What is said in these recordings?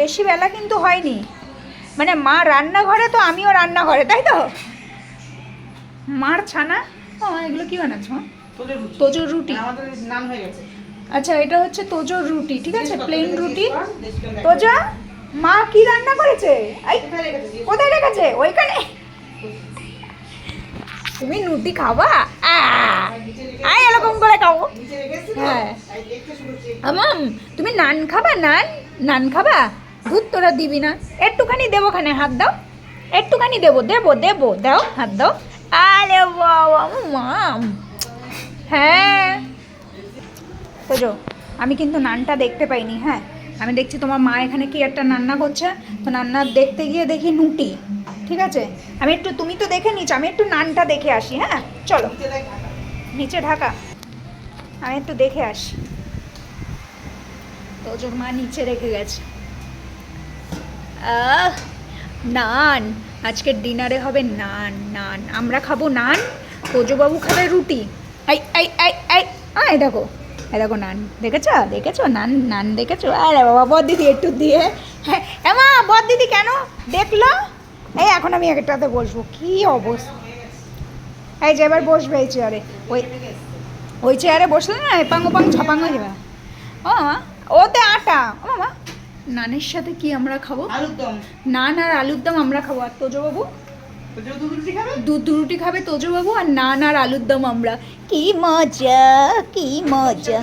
বেশি বেলা কিন্তু হয়নি। মানে মা রান্নাঘরে তো আমিও রান্নাঘরে তাই তো? মার ছানা? ও এগুলো কি বানাচ্ছ? তোজোর রুটি। নাম হয়ে গেছে। আচ্ছা এটা হচ্ছে তোজোর রুটি ঠিক আছে? প্লেন রুটি। তোজা মা কি রান্না করেছে? কোথায় রেখেছে? ওইখানে। তুমি রুটি খাবা? আয় এরকম করে খাব হ্যাঁ। আমাম তুমি নান খাবা? নান? নান খাবা? দুধ তোরা দিবি না। একটুখানি দেবো খানে হাত দাও। একটুখানি দেবো দেবো দেবো। দাও, হাত দাও। আরে মাম হ্যাঁ। আমি কিন্তু নানটা দেখতে পাইনি হ্যাঁ? আমি দেখছি তোমার মা এখানে কি একটা রান্না করছে। তো রান্না দেখতে গিয়ে দেখি নুটি, ঠিক আছে? আমি একটু, তুমি তো দেখে নিচ্ছ আমি একটু নানটা দেখে আসি হ্যাঁ? চলো, নিচে ঢাকা। আমি একটু দেখে আসি। তোজোর মা নিচে রেখে গেছে। নান। আজকের ডিনারে হবে নান নান। আমরা খাব নান তোজোবাবু খাবে রুটি। আই আই আই আই, আয় দেখো, এই দেখো নান। দেখেছ? দেখেছ? নান নান দেখেছ? আরে বাবা বদ দিদি একটু দিয়ে। হ্যাঁ এমা বদ দিদি কেন? দেখল? এই এখন আমি একটাতে বসবো। কি অবস্থা? এই যে এবার বসবে এই চেয়ারে। ওই ওই চেয়ারে বসলে না, এপাং ওপাং হয়ে যাবে। ও ওতে আটা। ও মামা। নানের সাথে কি আমরা খাব? আলুর দম। নান আর আলুর দম আমরা খাব। আর তোজো দুধ রুটি খাবে? দুধ রুটি খাবে তোজবাবু আর নান আর আলুর দম আমরা। কি মজা কি মজা।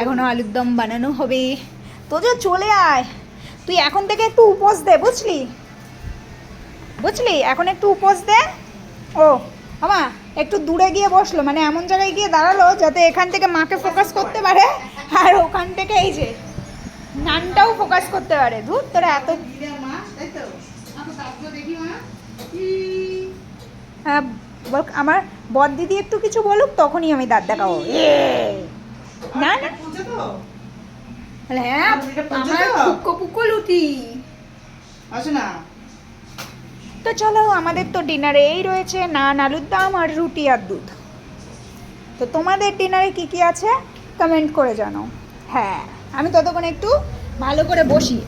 এখনও আলুর দম বানানো হবে। তোজো চলে আয়। তুই এখন থেকে একটু উপোস দে বুঝলি? বুঝলি? এখন একটু উপোস দে। ও। আমা একটু দূরে গিয়ে বসল মানে এমন জায়গায় গিয়ে দাঁড়াল যাতে এখান থেকে মাকে ফোকাস করতে পারে আর ওখান থেকে এই যে নানটাও ফোকাস করতে পারে। ধুর তোরা এত হ্যাঁ বল আমার বর দিদি একটু কিছু বলুক তখনই আমি দাঁত দেখাবো। না না হ্যাঁ আমার তো? পুক্কো পুক্কো লুটি আসে না। তো চলো, আমাদের তো ডিনারে এই রয়েছে, নান আলুর দাম আর রুটি আর দুধ। তো তোমাদের ডিনারে কি কি আছে? কমেন্ট করে জানো হ্যাঁ আমি ততক্ষণ একটু ভালো করে বসি।